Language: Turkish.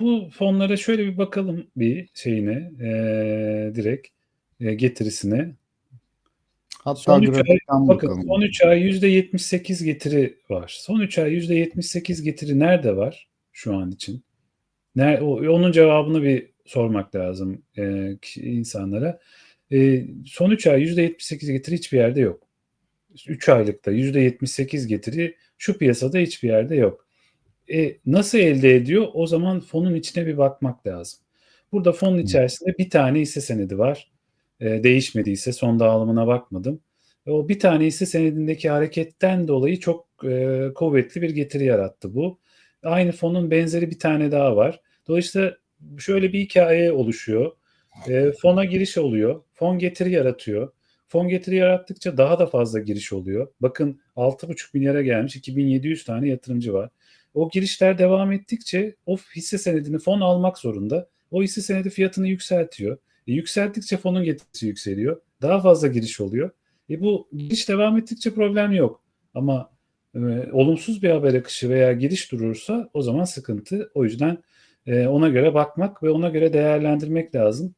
bu fonlara şöyle bir bakalım bir şeyine eee, direkt eee, getirisine. Hatta Son 3 ay bakın bakalım. son 3 ay %78 getiri var. Son 3 ay %78 getiri nerede var şu an için? Ne, o- onun cevabını bir sormak lazım kişi- insanlara. Eee, son 3 ay %78 getiri hiçbir yerde yok. 3 aylıkta %78 getiri şu piyasada hiçbir yerde yok. E, nasıl elde ediyor? O zaman fonun içine bir bakmak lazım. Burada fonun içerisinde bir tane hisse senedi var. E, değişmediyse son dağılımına bakmadım. E, o bir tane hisse senedindeki hareketten dolayı çok e, kuvvetli bir getiri yarattı bu. Aynı fonun benzeri bir tane daha var. Dolayısıyla şöyle bir hikaye oluşuyor. E, fona giriş oluyor. Fon getiri yaratıyor. Fon getiri yarattıkça daha da fazla giriş oluyor. Bakın 6,5 milyara gelmiş 2700 tane yatırımcı var. O girişler devam ettikçe o hisse senedini fon almak zorunda. O hisse senedi fiyatını yükseltiyor. E, yükselttikçe fonun getirisi yükseliyor. Daha fazla giriş oluyor. E, bu giriş devam ettikçe problem yok. Ama e, olumsuz bir haber akışı veya giriş durursa o zaman sıkıntı. O yüzden e, ona göre bakmak ve ona göre değerlendirmek lazım.